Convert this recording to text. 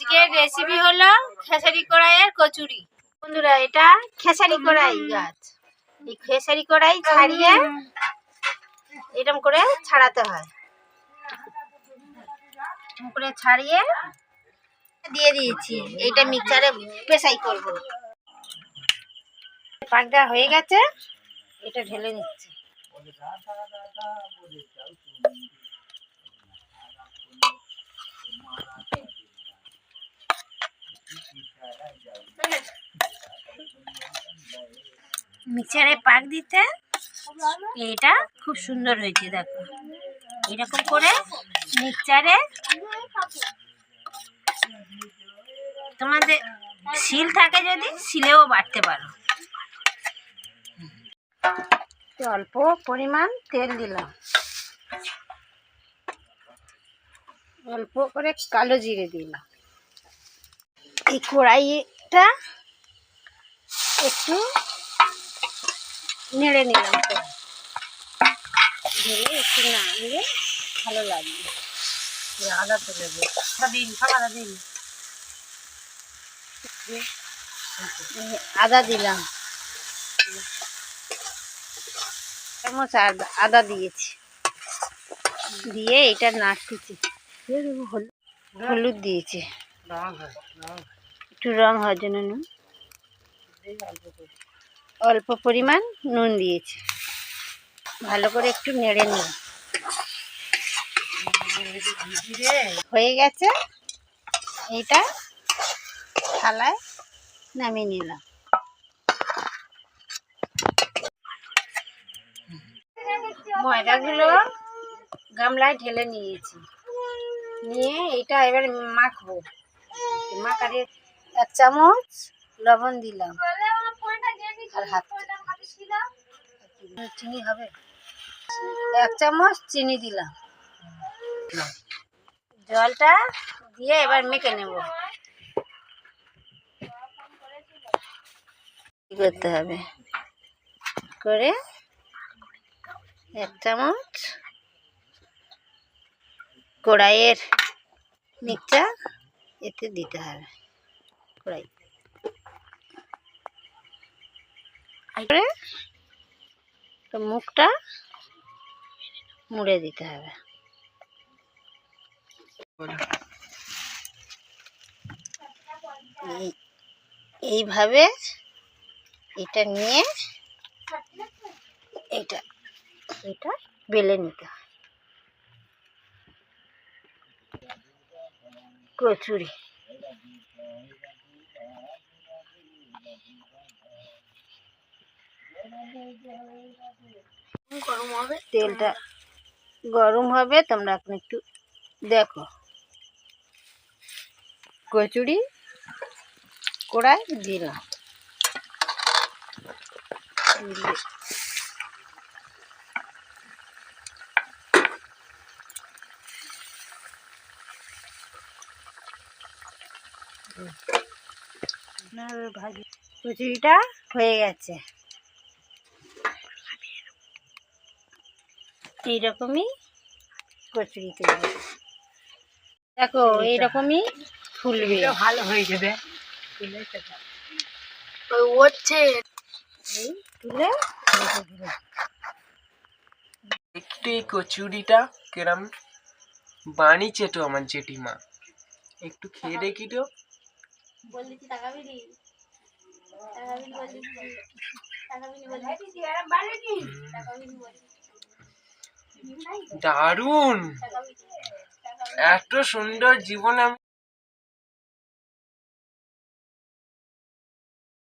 আজকের রেসিপি হলো খেসারি কড়াইয়ের কচুরি। বন্ধুরা এটা খেসারি কড়াই গাছ। এই খেসারি কড়াই ছাড়িয়ে এরকম করে ছাড়াতে হয়। করে ছাড়িয়ে দিয়ে দিয়েছি। এইটা মিক্সারে পেশাই করব। পাক দেওয়া হয়ে গেছে। এটা ঢেলে নিচ্ছি। মিক্সারে পাক দিতে, এটা খুব সুন্দর হয়েছে, দেখো। এরকম করে মিক্সারে তোমাদের শিল থাকে যদি, শিলেও বাটতে পারো। অল্প পরিমাণ তেল দিলাম। অল্প করে কালো জিরে দিলাম। এই কড়াইটা একটু নেড়ে নিলাম তো। নেড়ে একটু নাড়লে ভালো লাগবে আদা তুলে দিন আদা দিন। আদা দিলাম। চামচ আদা দিয়েছি। দিয়ে এটা নাড়তেছি। হলুদ। হলুদ দিয়েছি। একটু রং হওয়ার জন্য নুন। অল্প পরিমাণ নুন দিয়েছি। ভালো করে একটু নেড়ে নিই। হয়ে গেছে। এইটা থালায় নামিয়ে নিলাম। ময়দাগুলো গামলায় ঢেলে নিয়েছি। নিয়ে এটা এবার মাখবো। মাখারে এক চামচ লবণ দিলাম। আর হাত চিনি হবে? এক চামচ চিনি দিলাম। জলটা দিয়ে এবার মেখে নেব। কি করতে হবে? করে এক চামচ কড়াইয়ের মিক্সচার এতে দিতে হবে। কড়াই। করে তো মুখটা মুড়ে দিতে হবে। এই এইভাবে এটা নিয়ে এটা এটা বেলে নিতে হয়। কচুরি। গরম হবে? তেলটা গরম হবে তোমরা এখন একটু দেখো। কচুরি কড়াই দিলাম। ভাজি। কচুরিটা হয়ে গেছে। এইরকমই কচুরি তৈরি হবে। দেখো এইরকমই ফুলবে। ভালো হয়ে যাবে। তুলে একটু এই কচুরিটা কেরাম বানিয়েছে তো আমার জেঠিমা। একটু খেয়ে দেখি তো। দারুণ! এত সুন্দর জীবন